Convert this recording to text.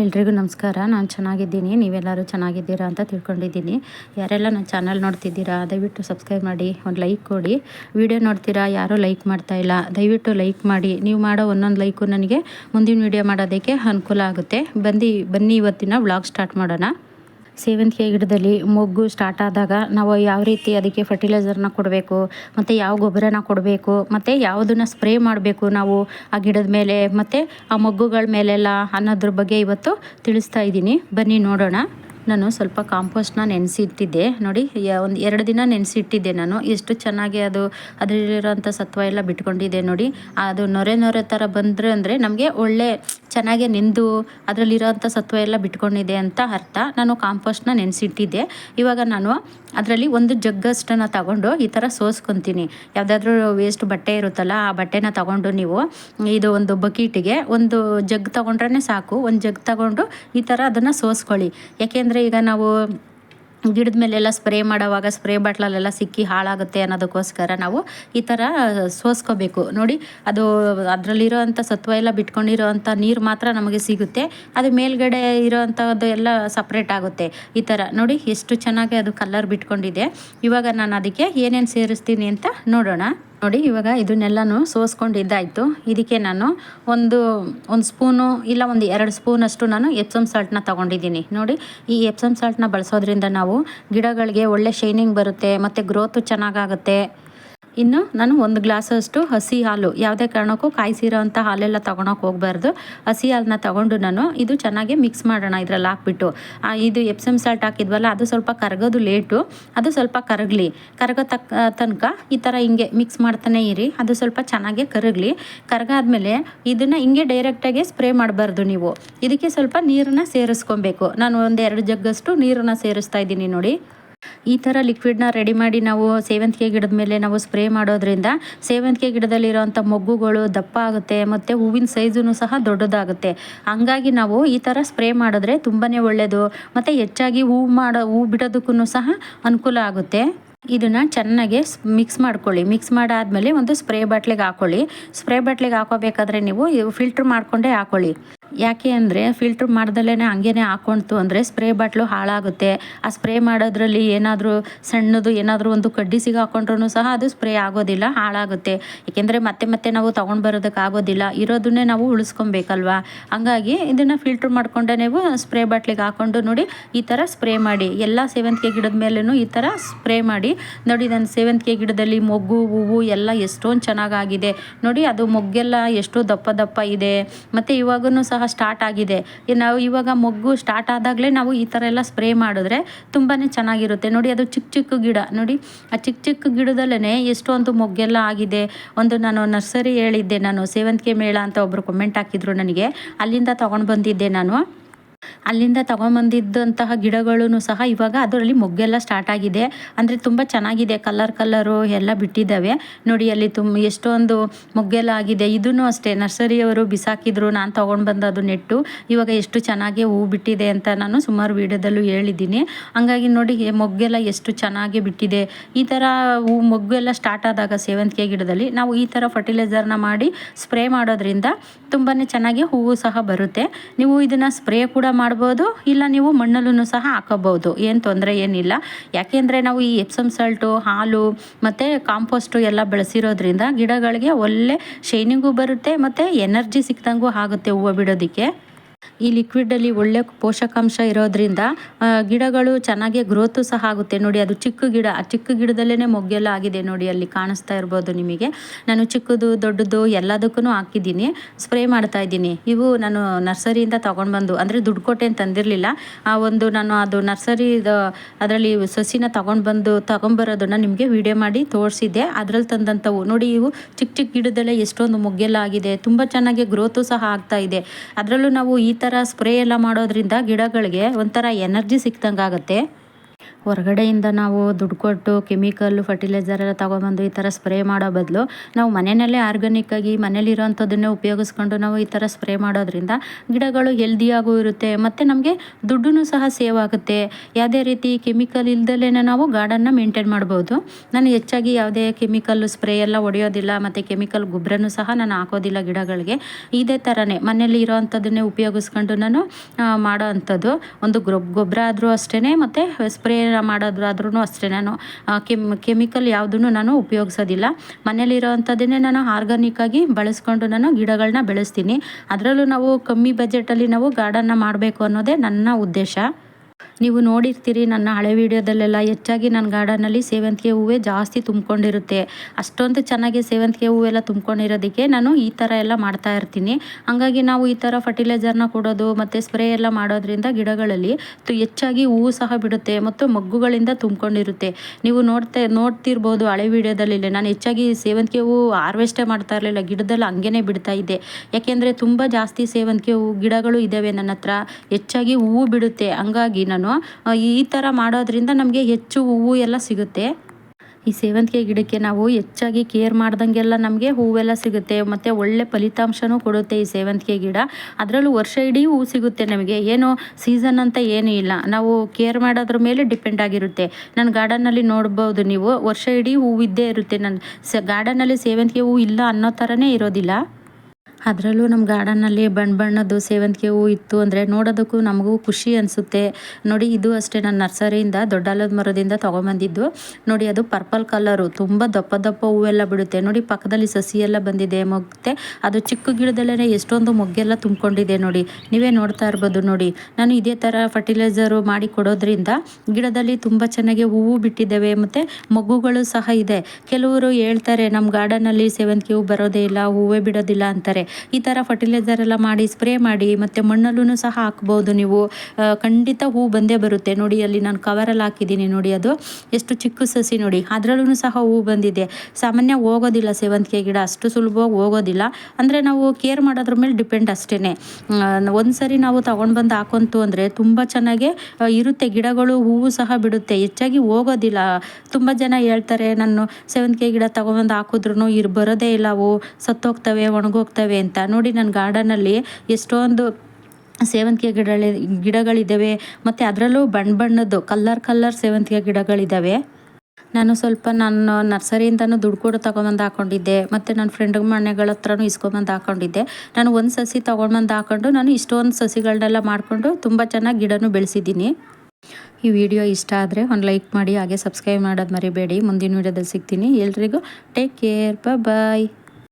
ಎಲ್ರಿಗೂ ನಮಸ್ಕಾರ. ನಾನು ಚೆನ್ನಾಗಿದ್ದೀನಿ. ನೀವೆಲ್ಲರೂ ಚೆನ್ನಾಗಿದ್ದೀರಾ ಅಂತ ತಿಳ್ಕೊಂಡಿದ್ದೀನಿ. ಯಾರೆಲ್ಲ ನನ್ನ ಚಾನಲ್ ನೋಡ್ತಿದ್ದೀರಾ, ದಯವಿಟ್ಟು ಸಬ್ಸ್ಕ್ರೈಬ್ ಮಾಡಿ, ಒಂದು ಲೈಕ್ ಕೊಡಿ. ವಿಡಿಯೋ ನೋಡ್ತೀರಾ, ಯಾರೂ ಲೈಕ್ ಮಾಡ್ತಾ ಇಲ್ಲ, ದಯವಿಟ್ಟು ಲೈಕ್ ಮಾಡಿ. ನೀವು ಮಾಡೋ ಒಂದೊಂದು ಲೈಕು ನನಗೆ ಮುಂದಿನ ವಿಡಿಯೋ ಮಾಡೋದಕ್ಕೆ ಅನುಕೂಲ ಆಗುತ್ತೆ. ಬಂದು, ಬನ್ನಿ ಇವತ್ತಿನ ವ್ಲಾಗ್ ಸ್ಟಾರ್ಟ್ ಮಾಡೋಣ. ಸೇವಂತಿಗೆ ಗಿಡದಲ್ಲಿ ಮೊಗ್ಗು ಸ್ಟಾರ್ಟ್ ಆದಾಗ ನಾವು ಯಾವ ರೀತಿ ಅದಕ್ಕೆ ಫರ್ಟಿಲೈಸರ್ನ ಕೊಡಬೇಕು, ಮತ್ತು ಯಾವ ಗೊಬ್ಬರನ ಕೊಡಬೇಕು, ಮತ್ತು ಯಾವುದನ್ನು ಸ್ಪ್ರೇ ಮಾಡಬೇಕು ನಾವು ಆ ಗಿಡದ ಮೇಲೆ, ಮತ್ತು ಆ ಮೊಗ್ಗುಗಳ ಮೇಲೆಲ್ಲ ಅನ್ನೋದ್ರ ಬಗ್ಗೆ ಇವತ್ತು ತಿಳಿಸ್ತಾ ಇದ್ದೀನಿ. ಬನ್ನಿ ನೋಡೋಣ. ನಾನು ಸ್ವಲ್ಪ ಕಾಂಪೋಸ್ಟ್ನ ನೆನೆಸಿಟ್ಟಿದ್ದೆ. ನೋಡಿ ಒಂದು ಎರಡು ದಿನ ನೆನೆಸಿಟ್ಟಿದ್ದೆ ನಾನು. ಎಷ್ಟು ಚೆನ್ನಾಗಿ ಅದು ಅದರಲ್ಲಿರೋಂಥ ಸತ್ವ ಎಲ್ಲ ಬಿಟ್ಕೊಂಡಿದೆ ನೋಡಿ. ಅದು ನೊರೆ ನೊರೆ ಥರ ಬಂದರೆ ಅಂದರೆ ನಮಗೆ ಒಳ್ಳೆ ಚೆನ್ನಾಗೆ ನೆಂದು ಅದರಲ್ಲಿರೋಂಥ ಸತ್ವ ಎಲ್ಲ ಬಿಟ್ಕೊಂಡಿದೆ ಅಂತ ಅರ್ಥ. ನಾನು ಕಾಂಪೋಸ್ಟ್ನ ನೆನೆಸಿಟ್ಟಿದ್ದೆ. ಇವಾಗ ನಾನು ಅದರಲ್ಲಿ ಒಂದು ಜಗ್ಗಷ್ಟನ್ನು ತಗೊಂಡು ಈ ಥರ ಸೋಸ್ಕೊತೀನಿ. ಯಾವುದಾದ್ರೂ ವೇಸ್ಟ್ ಬಟ್ಟೆ ಇರುತ್ತಲ್ಲ, ಆ ಬಟ್ಟೆನ ತಗೊಂಡು ನೀವು ಇದು ಒಂದು ಬಕೀಟಿಗೆ ಒಂದು ಜಗ್ ತೊಗೊಂಡ್ರೆ ಸಾಕು. ಒಂದು ಜಗ್ ತಗೊಂಡು ಈ ಥರ ಅದನ್ನು ಸೋಸ್ಕೊಳ್ಳಿ. ಯಾಕೆಂದರೆ ಈಗ ನಾವು ಗಿಡದ ಮೇಲೆಲ್ಲ ಸ್ಪ್ರೇ ಮಾಡೋವಾಗ ಸ್ಪ್ರೇ ಬಾಟ್ಲಲ್ಲೆಲ್ಲ ಸಿಕ್ಕಿ ಹಾಳಾಗುತ್ತೆ ಅನ್ನೋದಕ್ಕೋಸ್ಕರ ನಾವು ಈ ಥರ ಸೋಸ್ಕೋಬೇಕು. ನೋಡಿ, ಅದು ಅದರಲ್ಲಿರೋ ಅಂಥ ಸತ್ವ ಎಲ್ಲ ಬಿಟ್ಕೊಂಡಿರೋ ಅಂಥ ನೀರು ಮಾತ್ರ ನಮಗೆ ಸಿಗುತ್ತೆ. ಅದು ಮೇಲ್ಗಡೆ ಇರೋ ಅಂಥದ್ದು ಎಲ್ಲ ಸಪ್ರೇಟ್ ಆಗುತ್ತೆ. ಈ ಥರ ನೋಡಿ, ಎಷ್ಟು ಚೆನ್ನಾಗಿ ಅದು ಕಲರ್ ಬಿಟ್ಕೊಂಡಿದೆ. ಇವಾಗ ನಾನು ಅದಕ್ಕೆ ಏನೇನು ಸೇರಿಸ್ತೀನಿ ಅಂತ ನೋಡೋಣ. ನೋಡಿ, ಇವಾಗ ಇದನ್ನೆಲ್ಲನೂ ಸೋಸ್ಕೊಂಡಿದ್ದಾಯಿತು. ಇದಕ್ಕೆ ನಾನು ಒಂದು ಒಂದು ಸ್ಪೂನು ಇಲ್ಲ ಒಂದು ಎರಡು ಸ್ಪೂನಷ್ಟು ನಾನು ಎಪ್ಸಮ್ ಸಾಲ್ಟ್ನ ತೊಗೊಂಡಿದ್ದೀನಿ. ನೋಡಿ, ಈ ಎಪ್ಸಮ್ ಸಾಲ್ಟ್ನ ಬಳಸೋದ್ರಿಂದ ನಾವು ಗಿಡಗಳಿಗೆ ಒಳ್ಳೆ ಶೈನಿಂಗ್ ಬರುತ್ತೆ, ಮತ್ತು ಗ್ರೋತು ಚೆನ್ನಾಗಾಗುತ್ತೆ. ಇನ್ನು ನಾನು ಒಂದು ಗ್ಲಾಸಷ್ಟು ಹಸಿ ಹಾಲು, ಯಾವುದೇ ಕಾರಣಕ್ಕೂ ಕಾಯಿಸಿರೋ ಅಂಥ ಹಾಲೆಲ್ಲ ತೊಗೊಳಕ್ಕೆ ಹೋಗಬಾರ್ದು. ಹಸಿ ಹಾಲನ್ನ ತೊಗೊಂಡು ನಾನು ಇದು ಚೆನ್ನಾಗಿ ಮಿಕ್ಸ್ ಮಾಡೋಣ ಇದ್ರಲ್ಲಿ ಹಾಕ್ಬಿಟ್ಟು. ಇದು ಎಪ್ಸಮ್ ಸಾಲ್ಟ್ ಹಾಕಿದ್ವಲ್ಲ, ಅದು ಸ್ವಲ್ಪ ಕರಗೋದು ಲೇಟು. ಅದು ಸ್ವಲ್ಪ ಕರಗಲಿ. ಕರಗೋ ತಕ್ಕ ತನಕ ಈ ಥರ ಹಿಂಗೆ ಮಿಕ್ಸ್ ಮಾಡ್ತಾನೆ ಇರಿ. ಅದು ಸ್ವಲ್ಪ ಚೆನ್ನಾಗಿ ಕರಗಲಿ. ಕರಗಾದ್ಮೇಲೆ ಇದನ್ನು ಹಿಂಗೆ ಡೈರೆಕ್ಟಾಗಿ ಸ್ಪ್ರೇ ಮಾಡಬಾರ್ದು ನೀವು. ಇದಕ್ಕೆ ಸ್ವಲ್ಪ ನೀರನ್ನ ಸೇರಿಸ್ಕೊಬೇಕು. ನಾನು ಒಂದು ಎರಡು ಜಗ್ಗಷ್ಟು ನೀರನ್ನು ಸೇರಿಸ್ತಾ ಇದ್ದೀನಿ ನೋಡಿ. ಈ ಥರ ಲಿಕ್ವಿಡ್ನ ರೆಡಿ ಮಾಡಿ ನಾವು ಸೇವಂತಿಗೆ ಗಿಡದ ಮೇಲೆ ನಾವು ಸ್ಪ್ರೇ ಮಾಡೋದ್ರಿಂದ ಸೇವಂತಿಗೆ ಗಿಡದಲ್ಲಿರೋಂಥ ಮೊಗ್ಗುಗಳು ದಪ್ಪ ಆಗುತ್ತೆ ಮತ್ತು ಹೂವಿನ ಸೈಜೂ ಸಹ ದೊಡ್ಡದಾಗುತ್ತೆ. ಹಂಗಾಗಿ ನಾವು ಈ ಥರ ಸ್ಪ್ರೇ ಮಾಡಿದ್ರೆ ತುಂಬಾ ಒಳ್ಳೆಯದು ಮತ್ತು ಹೆಚ್ಚಾಗಿ ಹೂವು ಮಾಡೋ, ಹೂ ಬಿಡೋದಕ್ಕೂ ಸಹ ಅನುಕೂಲ ಆಗುತ್ತೆ. ಇದನ್ನು ಚೆನ್ನಾಗಿ ಮಿಕ್ಸ್ ಮಾಡ್ಕೊಳ್ಳಿ. ಮಿಕ್ಸ್ ಮಾಡಾದಮೇಲೆ ಒಂದು ಸ್ಪ್ರೇ ಬಾಟ್ಲಿಗೆ ಹಾಕೊಳ್ಳಿ. ಸ್ಪ್ರೇ ಬಾಟ್ಲಿಗೆ ಹಾಕೋಬೇಕಾದ್ರೆ ನೀವು ಫಿಲ್ಟ್ರ್ ಮಾಡಿಕೊಂಡೇ ಹಾಕೊಳ್ಳಿ. ಯಾಕೆ ಅಂದರೆ ಫಿಲ್ಟ್ರ್ ಮಾಡ್ದಲೇ ಹಂಗೇನೆ ಹಾಕೊಳ್ತು ಅಂದರೆ ಸ್ಪ್ರೇ ಬಾಟ್ಲು ಹಾಳಾಗುತ್ತೆ. ಆ ಸ್ಪ್ರೇ ಮಾಡೋದ್ರಲ್ಲಿ ಏನಾದರೂ ಸಣ್ಣದು ಏನಾದರೂ ಒಂದು ಕಡ್ಡಿ ಸಿಗ ಹಾಕೊಂಡ್ರೂ ಸಹ ಅದು ಸ್ಪ್ರೇ ಆಗೋದಿಲ್ಲ, ಹಾಳಾಗುತ್ತೆ. ಏಕೆಂದರೆ ಮತ್ತೆ ಮತ್ತೆ ನಾವು ತೊಗೊಂಡು ಬರೋದಕ್ಕೆ ಆಗೋದಿಲ್ಲ. ಇರೋದನ್ನೇ ನಾವು ಉಳಿಸ್ಕೊಬೇಕಲ್ವಾ? ಹಂಗಾಗಿ ಇದನ್ನು ಫಿಲ್ಟ್ರ್ ಮಾಡಿಕೊಂಡೇ ನೀವು ಸ್ಪ್ರೇ ಬಾಟ್ಲಿಗೆ ಹಾಕ್ಕೊಂಡು ನೋಡಿ, ಈ ಥರ ಸ್ಪ್ರೇ ಮಾಡಿ. ಎಲ್ಲ ಸೇವಂತಿಗೆ ಗಿಡದ ಮೇಲೂ ಈ ಥರ ಸ್ಪ್ರೇ ಮಾಡಿ. ನೋಡಿ ನನ್ನ ಸೇವಂತಿಗೆ ಗಿಡದಲ್ಲಿ ಮೊಗ್ಗು, ಹೂವು ಎಲ್ಲ ಎಷ್ಟೊಂದು ಚೆನ್ನಾಗಾಗಿದೆ. ನೋಡಿ ಅದು ಮೊಗ್ಗೆಲ್ಲ ಎಷ್ಟು ದಪ್ಪ ದಪ್ಪ ಇದೆ. ಮತ್ತು ಇವಾಗೂ ಸಹ ಸ್ಟಾರ್ಟ್ ಆಗಿದೆ. ನಾವು ಇವಾಗ ಮೊಗ್ಗು ಸ್ಟಾರ್ಟ್ ಆದಾಗಲೇ ನಾವು ಈ ಥರ ಎಲ್ಲ ಸ್ಪ್ರೇ ಮಾಡಿದ್ರೆ ತುಂಬಾ ಚೆನ್ನಾಗಿರುತ್ತೆ. ನೋಡಿ ಅದು ಚಿಕ್ಕ ಚಿಕ್ಕ ಗಿಡ. ನೋಡಿ ಆ ಚಿಕ್ಕ ಚಿಕ್ಕ ಗಿಡದಲ್ಲೇ ಎಷ್ಟೊಂದು ಮೊಗ್ಗೆಲ್ಲ ಆಗಿದೆ. ಒಂದು ನಾನು ನರ್ಸರಿ ಹೇಳಿದ್ದೆ ನಾನು, ಸೇವಂತಿಗೆ ಮೇಳ ಅಂತ ಒಬ್ಬರು ಕಮೆಂಟ್ ಹಾಕಿದ್ರು ನನಗೆ. ಅಲ್ಲಿಂದ ತೊಗೊಂಡು ಬಂದಿದ್ದೆ ನಾನು. ಅಲ್ಲಿಂದ ತಗೊಂಬಂದಿದ್ದಂತಹ ಗಿಡಗಳೂ ಸಹ ಇವಾಗ ಅದರಲ್ಲಿ ಮೊಗ್ಗೆಲ್ಲ ಸ್ಟಾರ್ಟ್ ಆಗಿದೆ. ಅಂದರೆ ತುಂಬ ಚೆನ್ನಾಗಿದೆ. ಕಲರ್ ಕಲರು ಎಲ್ಲ ಬಿಟ್ಟಿದ್ದಾವೆ. ನೋಡಿ, ಅಲ್ಲಿ ತುಂಬ ಎಷ್ಟೊಂದು ಮೊಗ್ಗೆಲ್ಲ ಆಗಿದೆ. ಇದೂ ಅಷ್ಟೇ. ನರ್ಸರಿಯವರು ಬಿಸಾಕಿದ್ರು, ನಾನು ತೊಗೊಂಡು ಬಂದು ಅದು ನೆಟ್ಟು. ಇವಾಗ ಎಷ್ಟು ಚೆನ್ನಾಗಿ ಹೂ ಬಿಟ್ಟಿದೆ ಅಂತ ನಾನು ಸುಮಾರು ವೀಡಿಯೋದಲ್ಲೂ ಹೇಳಿದ್ದೀನಿ. ಹಂಗಾಗಿ ನೋಡಿ ಮೊಗ್ಗೆಲ್ಲ ಎಷ್ಟು ಚೆನ್ನಾಗಿ ಬಿಟ್ಟಿದೆ. ಈ ಥರ ಹೂ ಮೊಗ್ಗೆಲ್ಲ ಸ್ಟಾರ್ಟ್ ಆದಾಗ ಸೇವಂತಿಗೆ ಗಿಡದಲ್ಲಿ ನಾವು ಈ ಥರ ಫರ್ಟಿಲೈಸರ್ನ ಮಾಡಿ ಸ್ಪ್ರೇ ಮಾಡೋದ್ರಿಂದ ತುಂಬಾ ಚೆನ್ನಾಗಿ ಹೂವು ಸಹ ಬರುತ್ತೆ. ನೀವು ಇದನ್ನು ಸ್ಪ್ರೇ ಕೂಡ ಮಾಡ್ಬೋದು, ಇಲ್ಲ ನೀವು ಮಣ್ಣಲ್ಲೂ ಸಹ ಹಾಕೋಬೋದು ಏನು ತೊಂದರೆ ಏನಿಲ್ಲ. ಯಾಕೆಂದರೆ ನಾವು ಈ ಎಪ್ಸಮ್ ಸಾಲ್ಟು ಹಾಲು, ಮತ್ತು ಕಾಂಪೋಸ್ಟು ಎಲ್ಲ ಬೆಳೆಸಿರೋದ್ರಿಂದ ಗಿಡಗಳಿಗೆ ಒಳ್ಳೆ ಶೈನಿಂಗು ಬರುತ್ತೆ, ಮತ್ತು ಎನರ್ಜಿ ಸಿಕ್ಕಿದಂಗೂ ಆಗುತ್ತೆ ಹೂವು ಬಿಡೋದಕ್ಕೆ. ಈ ಲಿಕ್ವಿಡಲ್ಲಿ ಒಳ್ಳೆ ಪೋಷಕಾಂಶ ಇರೋದ್ರಿಂದ ಗಿಡಗಳು ಚೆನ್ನಾಗಿ ಗ್ರೋತು ಸಹ ಆಗುತ್ತೆ. ನೋಡಿ, ಅದು ಚಿಕ್ಕ ಗಿಡ, ಆ ಚಿಕ್ಕ ಗಿಡದಲ್ಲೇ ಮೊಗ್ಗೆಲ್ಲ ಆಗಿದೆ ನೋಡಿ, ಅಲ್ಲಿ ಕಾಣಿಸ್ತಾ ಇರ್ಬೋದು ನಿಮಗೆ. ನಾನು ಚಿಕ್ಕದು, ದೊಡ್ಡದು ಎಲ್ಲದಕ್ಕೂ ಹಾಕಿದ್ದೀನಿ. ಸ್ಪ್ರೇ ಮಾಡ್ತಾ ಇದ್ದೀನಿ. ಇವು ನಾನು ನರ್ಸರಿಯಿಂದ ತೊಗೊಂಡು ಬಂದು ಅಂದರೆ ದುಡ್ಡು ಕೊಟ್ಟೆ ತಂದಿರಲಿಲ್ಲ ಆ ಒಂದು ನಾನು ಅದು ನರ್ಸರಿ ಅದರಲ್ಲಿ ಸಸಿನ ತೊಗೊಂಡು ಬಂದು ತೊಗೊಂಬರೋದನ್ನು ನಿಮಗೆ ವಿಡಿಯೋ ಮಾಡಿ ತೋರಿಸಿದ್ದೆ. ಅದರಲ್ಲಿ ತಂದಂಥವು. ನೋಡಿ, ಇವು ಚಿಕ್ಕ ಚಿಕ್ಕ ಗಿಡದಲ್ಲೇ ಎಷ್ಟೊಂದು ಮೊಗ್ಗೆಲ್ಲ ಆಗಿದೆ. ತುಂಬ ಚೆನ್ನಾಗಿ ಗ್ರೋತು ಸಹ ಆಗ್ತಾ ಇದೆ. ಅದರಲ್ಲೂ ನಾವು ಈ ಸ್ಪ್ರೇ ಎಲ್ಲ ಮಾಡೋದ್ರಿಂದ ಗಿಡಗಳಿಗೆ ಒಂಥರ ಎನರ್ಜಿ ಸಿಕ್ತಂಗೆ ಆಗುತ್ತೆ ಹೊರಗಡೆಯಿಂದ ನಾವು ದುಡ್ಡು ಕೊಟ್ಟು ಕೆಮಿಕಲ್ಲು ಫರ್ಟಿಲೈಸರ್ ಎಲ್ಲ ತೊಗೊಬಂದು ಈ ಥರ ಸ್ಪ್ರೇ ಮಾಡೋ ಬದಲು ನಾವು ಮನೆಯಲ್ಲೇ ಆರ್ಗಾನಿಕ್ಕಾಗಿ ಮನೇಲಿರೋವಂಥದ್ದನ್ನೇ ಉಪಯೋಗಿಸ್ಕೊಂಡು ನಾವು ಈ ಥರ ಸ್ಪ್ರೇ ಮಾಡೋದ್ರಿಂದ ಗಿಡಗಳು ಹೆಲ್ದಿಯಾಗೂ ಇರುತ್ತೆ. ಮತ್ತು ನಮಗೆ ದುಡ್ಡು ಸಹ ಸೇವ್ ಆಗುತ್ತೆ. ಯಾವುದೇ ರೀತಿ ಕೆಮಿಕಲ್ ಇಲ್ದಲೇ ನಾವು ಗಾರ್ಡನ್ನ ಮೇಂಟೈನ್ ಮಾಡ್ಬೋದು. ನಾನು ಹೆಚ್ಚಾಗಿ ಯಾವುದೇ ಕೆಮಿಕಲ್ ಸ್ಪ್ರೇ ಎಲ್ಲ ಹೊಡೆಯೋದಿಲ್ಲ, ಮತ್ತು ಕೆಮಿಕಲ್ ಗೊಬ್ಬರನೂ ಸಹ ನಾನು ಹಾಕೋದಿಲ್ಲ ಗಿಡಗಳಿಗೆ. ಇದೇ ಥರನೇ ಮನೇಲಿ ಇರೋವಂಥದ್ದನ್ನೇ ಉಪಯೋಗಿಸ್ಕೊಂಡು ನಾನು ಮಾಡೋ ಅಂಥದ್ದು. ಒಂದು ಗೊಬ್, ಗೊಬ್ಬರ ಆದರೂ ಅಷ್ಟೇ ಮತ್ತು ಸ್ಪ್ರೇ ಮಾಡೋದು ಆದ್ರೂ ಅಷ್ಟೇ ನಾನು ಕೆಮ್, ಕೆಮಿಕಲ್ ಯಾವುದನ್ನು ನಾನು ಉಪಯೋಗಿಸೋದಿಲ್ಲ. ಮನೇಲಿರೋ ಅಂಥದ್ದನ್ನೇ ನಾನು ಆರ್ಗಾನಿಕ್ಕಾಗಿ ಬಳಸ್ಕೊಂಡು ನಾನು ಗಿಡಗಳನ್ನ ಬೆಳೆಸ್ತೀನಿ. ಅದರಲ್ಲೂ ನಾವು ಕಮ್ಮಿ ಬಜೆಟಲ್ಲಿ ನಾವು ಗಾರ್ಡನ್ನ ಮಾಡಬೇಕು ಅನ್ನೋದೇ ನನ್ನ ಉದ್ದೇಶ. ನೀವು ನೋಡಿರ್ತೀರಿ, ನನ್ನ ಹಳೆ ವಿಡಿಯೋದಲ್ಲೆಲ್ಲ ಹೆಚ್ಚಾಗಿ ನನ್ನ ಗಾರ್ಡನಲ್ಲಿ ಸೇವಂತಿಗೆ ಹೂವೇ ಜಾಸ್ತಿ ತುಂಬ್ಕೊಂಡಿರುತ್ತೆ. ಅಷ್ಟೊಂದು ಚೆನ್ನಾಗಿ ಸೇವಂತಿಗೆ ಹೂವೆಲ್ಲ ತುಂಬ್ಕೊಂಡಿರೋದಕ್ಕೆ ನಾನು ಈ ಥರ ಎಲ್ಲ ಮಾಡ್ತಾ ಇರ್ತೀನಿ. ಹಾಗಾಗಿ ನಾವು ಈ ಥರ ಫರ್ಟಿಲೈಸರ್ನ ಕೊಡೋದು ಮತ್ತು ಸ್ಪ್ರೇ ಎಲ್ಲ ಮಾಡೋದ್ರಿಂದ ಗಿಡಗಳಲ್ಲಿ ಹೆಚ್ಚಾಗಿ ಹೂವು ಸಹ ಬಿಡುತ್ತೆ ಮತ್ತು ಮಗ್ಗುಗಳಿಂದ ತುಂಬ್ಕೊಂಡಿರುತ್ತೆ. ನೀವು ನೋಡ್ತಾ, ನೋಡ್ತಿರ್ಬೋದು ಹಳೆ ವೀಡಿಯೋದಲ್ಲಿ ನಾನು ಹೆಚ್ಚಾಗಿ ಸೇವಂತಿಗೆ ಹೂವು ಹಾರ್ವೆಸ್ಟೇ ಮಾಡ್ತಾ ಇರಲಿಲ್ಲ, ಗಿಡದಲ್ಲಿ ಹಂಗೇ ಬಿಡ್ತಾ ಇದ್ದೆ. ಯಾಕೆಂದರೆ ತುಂಬ ಜಾಸ್ತಿ ಸೇವಂತಿಗೆ ಹೂವು ಗಿಡಗಳು ಇದ್ದಾವೆ ನನ್ನ ಹತ್ರ. ಹೆಚ್ಚಾಗಿ ಹೂವು ಬಿಡುತ್ತೆ. ಹಂಗಾಗಿ ನಾನು ಈ ಥರ ಮಾಡೋದ್ರಿಂದ ನಮಗೆ ಹೆಚ್ಚು ಹೂವು ಎಲ್ಲ ಸಿಗುತ್ತೆ. ಈ ಸೇವಂತಿಗೆ ಗಿಡಕ್ಕೆ ನಾವು ಹೆಚ್ಚಾಗಿ ಕೇರ್ ಮಾಡ್ದಂಗೆಲ್ಲ ನಮಗೆ ಹೂವೆಲ್ಲ ಸಿಗುತ್ತೆ. ಮತ್ತು ಒಳ್ಳೆ ಫಲಿತಾಂಶನೂ ಕೊಡುತ್ತೆ ಈ ಸೇವಂತಿಗೆ ಗಿಡ. ಅದರಲ್ಲೂ ವರ್ಷ ಇಡೀ ಹೂವು ಸಿಗುತ್ತೆ ನಮಗೆ. ಏನು ಸೀಸನ್ ಅಂತ ಏನೂ ಇಲ್ಲ. ನಾವು ಕೇರ್ ಮಾಡೋದ್ರ ಮೇಲೆ ಡಿಪೆಂಡ್ ಆಗಿರುತ್ತೆ. ನನ್ನ ಗಾರ್ಡನ್ನಲ್ಲಿ ನೋಡ್ಬೋದು ನೀವು. ವರ್ಷ ಇಡೀ ಹೂವು ಇದ್ದೇ ಇರುತ್ತೆ. ನನ್ನ ಸ, ಗಾರ್ಡನ್ನಲ್ಲಿ ಸೇವಂತಿಗೆ ಹೂವು ಇಲ್ಲ ಅನ್ನೋ ಥರನೇ ಇರೋದಿಲ್ಲ. ಅದರಲ್ಲೂ ನಮ್ಮ ಗಾರ್ಡನ್ನಲ್ಲಿ ಬಣ್ಣ ಬಣ್ಣದ್ದು ಸೇವಂತಿಗೆ ಹೂವು ಇತ್ತು ಅಂದರೆ ನೋಡೋದಕ್ಕೂ ನಮಗೂ ಖುಷಿ ಅನಿಸುತ್ತೆ. ನೋಡಿ, ಇದು ಅಷ್ಟೇ ನಾನು ನರ್ಸರಿಯಿಂದ ದೊಡ್ಡಾಲದ ಮರದಿಂದ ತೊಗೊಂಬಂದಿದ್ದು. ನೋಡಿ, ಅದು ಪರ್ಪಲ್ ಕಲರು, ತುಂಬ ದಪ್ಪ ದಪ್ಪ ಹೂವೆಲ್ಲ ಬಿಡುತ್ತೆ. ನೋಡಿ, ಪಕ್ಕದಲ್ಲಿ ಸಸಿ ಬಂದಿದೆ ಮೊಗ್ತೆ ಅದು ಚಿಕ್ಕ ಗಿಡದಲ್ಲೇ ಎಷ್ಟೊಂದು ಮೊಗ್ಗೆಲ್ಲ ತುಂಬಿಕೊಂಡಿದೆ ನೋಡಿ. ನೀವೇ ನೋಡ್ತಾ ಇರ್ಬೋದು ನೋಡಿ. ನಾನು ಇದೇ ಥರ ಫರ್ಟಿಲೈಸರು ಮಾಡಿ ಕೊಡೋದ್ರಿಂದ ಗಿಡದಲ್ಲಿ ತುಂಬ ಚೆನ್ನಾಗಿ ಹೂವು ಬಿಟ್ಟಿದ್ದೇವೆ ಮತ್ತು ಮೊಗ್ಗುಗಳು ಸಹ ಇದೆ. ಕೆಲವರು ಹೇಳ್ತಾರೆ ನಮ್ಮ ಗಾರ್ಡನಲ್ಲಿ ಸೇವಂತಿಗೆ ಹೂವು ಬರೋದೇ ಇಲ್ಲ, ಹೂವೇ ಬಿಡೋದಿಲ್ಲ ಅಂತಾರೆ. ಈ ಥರ ಫರ್ಟಿಲೈಸರ್ ಎಲ್ಲ ಮಾಡಿ ಸ್ಪ್ರೇ ಮಾಡಿ, ಮತ್ತು ಮಣ್ಣಲ್ಲೂ ಸಹ ಹಾಕ್ಬೋದು ನೀವು. ಖಂಡಿತ ಹೂ ಬಂದೇ ಬರುತ್ತೆ. ನೋಡಿ, ಅಲ್ಲಿ ನಾನು ಕವರಲ್ಲಿ ಹಾಕಿದ್ದೀನಿ. ನೋಡಿ, ಅದು ಎಷ್ಟು ಚಿಕ್ಕ ಸಸಿ ನೋಡಿ. ಅದರಲ್ಲೂ ಸಹ ಹೂ ಬಂದಿದೆ. ಸಾಮಾನ್ಯ ಹೋಗೋದಿಲ್ಲ ಸೇವಂತಿಗೆ ಗಿಡ. ಅಷ್ಟು ಸುಲಭವಾಗಿ ಹೋಗೋದಿಲ್ಲ. ಅಂದರೆ ನಾವು ಕೇರ್ ಮಾಡೋದ್ರ ಮೇಲೆ ಡಿಪೆಂಡ್ ಅಷ್ಟೇ ಒಂದು ಸರಿ ನಾವು ತೊಗೊಂಡು ಬಂದು ಹಾಕೊಂತು ಅಂದರೆ ತುಂಬ ಚೆನ್ನಾಗೆ ಇರುತ್ತೆ. ಗಿಡಗಳು, ಹೂವು ಸಹ ಬಿಡುತ್ತೆ. ಹೆಚ್ಚಾಗಿ ಹೋಗೋದಿಲ್ಲ. ತುಂಬ ಜನ ಹೇಳ್ತಾರೆ, ನಾನು ಸೇವಂತಿಗೆ ಗಿಡ ತೊಗೊಂಡ್ಬಂದು ಹಾಕಿದ್ರು ಇರು, ಬರೋದೇ ಇಲ್ಲ. ಅವು ಸತ್ತೋಗ್ತವೆ, ಒಣಗೋಗ್ತವೆ. ಅಂತ ನೋಡಿ ನನ್ನ ಗಾರ್ಡನಲ್ಲಿ ಎಷ್ಟೊಂದು ಸೇವಂತಿಗೆ ಗಿಡಗಳು ಗಿಡಗಳಿದ್ದಾವೆ. ಮತ್ತು ಅದರಲ್ಲೂ ಬಣ್ಣ ಬಣ್ಣದ್ದು ಕಲ್ಲರ್ ಕಲ್ಲರ್ ಸೇವಂತಿಗೆ ಗಿಡಗಳಿದ್ದಾವೆ. ನಾನು ಸ್ವಲ್ಪ ನಾನು ನರ್ಸರಿಯಿಂದನೂ ದುಡ್ಡು ಕೂಡ ತೊಗೊಂಬಂದು ಹಾಕೊಂಡಿದ್ದೆ. ಮತ್ತು ನನ್ನ ಫ್ರೆಂಡ್ ಮನೆಗಳ ಹತ್ರನೂ ಇಸ್ಕೊಂಬಂದು ಹಾಕೊಂಡಿದ್ದೆ. ನಾನು ಒಂದು ಸಸಿ ತೊಗೊಂಡ್ಬಂದು ಹಾಕೊಂಡು ನಾನು ಇಷ್ಟೊಂದು ಸಸಿಗಳನ್ನೆಲ್ಲ ಮಾಡಿಕೊಂಡು ತುಂಬ ಚೆನ್ನಾಗಿ ಗಿಡನೂ ಬೆಳೆಸಿದ್ದೀನಿ. ಈ ವಿಡಿಯೋ ಇಷ್ಟ ಆದರೆ ಒಂದು ಲೈಕ್ ಮಾಡಿ, ಹಾಗೆ ಸಬ್ಸ್ಕ್ರೈಬ್ ಮಾಡೋದು ಮರಿಬೇಡಿ. ಮುಂದಿನ ವಿಡಿಯೋದಲ್ಲಿ ಸಿಗ್ತೀನಿ. ಎಲ್ರಿಗೂ ಟೇಕ್ ಕೇರ್. ಬಾಯ್